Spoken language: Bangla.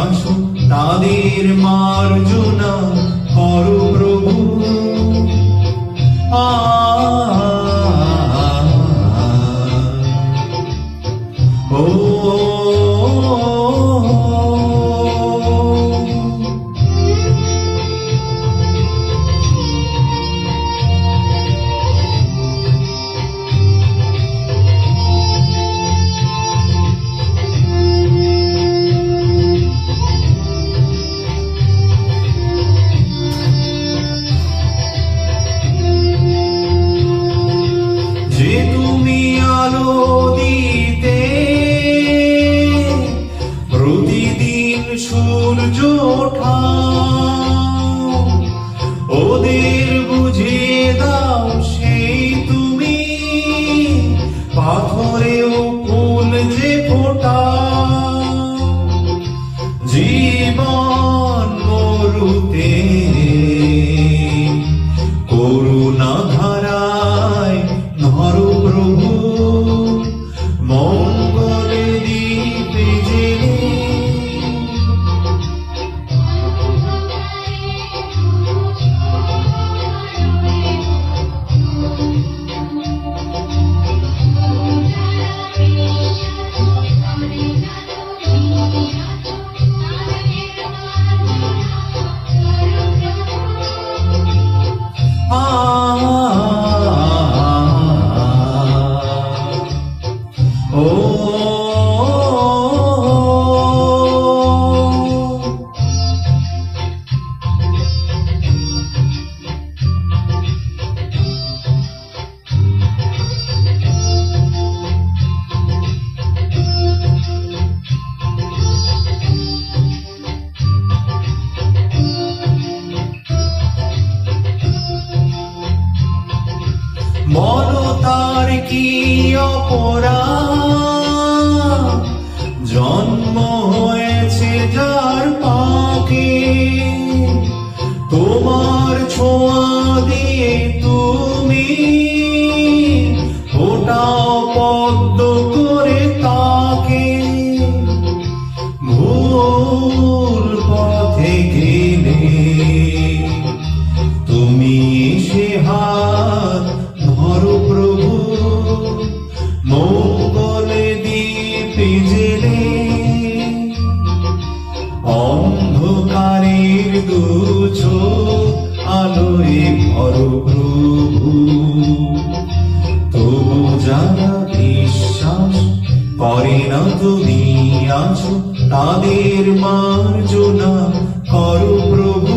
আসো তাদের মার্জনা করো প্রভু। আ যে তুমি আলো দিতে মনতার কি অপরাধ? জন্ম হয়েছে যার পাকে। তোমার ছোঁয়া দিয়ে তুমি ওটাও পদ্ম করে তাকে। ভুল পথে গেলে তুমি সে হাত চোখ আলোয় ভর প্রভু। তবু যারা বিশ্বাস করে না তুমি আছো, তাদের মার্জনা করো প্রভু।